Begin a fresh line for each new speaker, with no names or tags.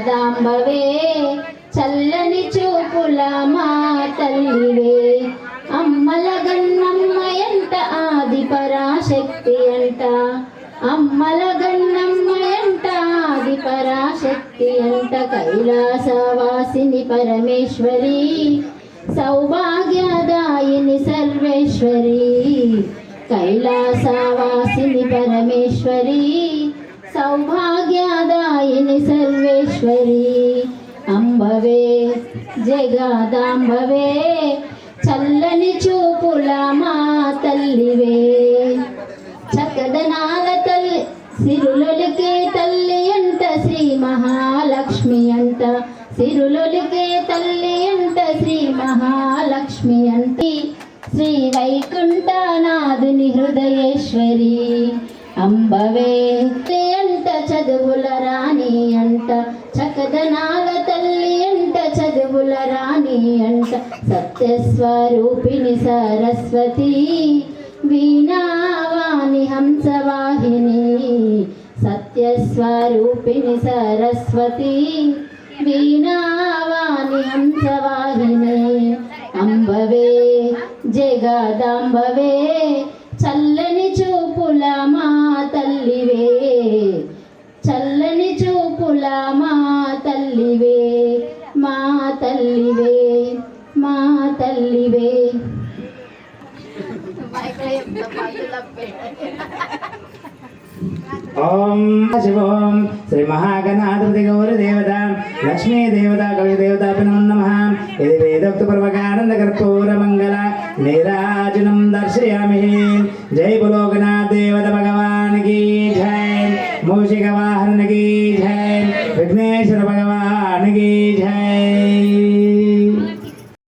జగాదాంబవే చల్లని చూపుల మా తల్లివే అమ్మల గన్నమ్మ ఎంత ఆది పరాశక్తి అంట? అమ్మల గన్నమ్మ ఎంట ఆది పరాశక్తి అంట? కైలాసవాసిని పరమేశ్వరి సౌభాగ్యదాయిని సర్వేశ్వరి. కైలాసవాసిని పరమేశ్వరి అంబవే జగదాంబవే చల్లని చూపుల మా తల్లివే. చక్కదనాల తల్లి సిరులొలికే తల్లి అంట శ్రీ మహాలక్ష్మి అంట. సిరులొలికే తల్లి అంట శ్రీ మహాలక్ష్మి అంటి. శ్రీ వైకుంఠనాథుని హృదయేశ్వరి అంబవే. అంట చదువుల రాణి అంట. చక్కదనాల తల్లి చదువుల రాణి అంట సత్యస్వరూపిణి సరస్వతి. వీణావాణి హంసవాహిని సత్యస్వరూపిణి సరస్వతి. వీణావాణి హంసవాహిని అంబవే జగదాంబవే చల్లని చూపుల మా తల్లివే చల్లని చూపుల మా తల్లివే. తల్లివే మా తల్లివే.
ఓం శివోం శ్రీ మహాగణాధిపతి గౌరి దేవత లక్ష్మీ దేవత కవి దేవతాపి నమ ఇది వేదోక్త పర్వకానంద కర్పూర మంగళ నీరాజనం దర్శయామి. జై భూలోకనాథ్ దేవత భగవాన్ కీ జై. మూషిక వాహన జై. విఘ్నేశ్వర భగవాన్ కీ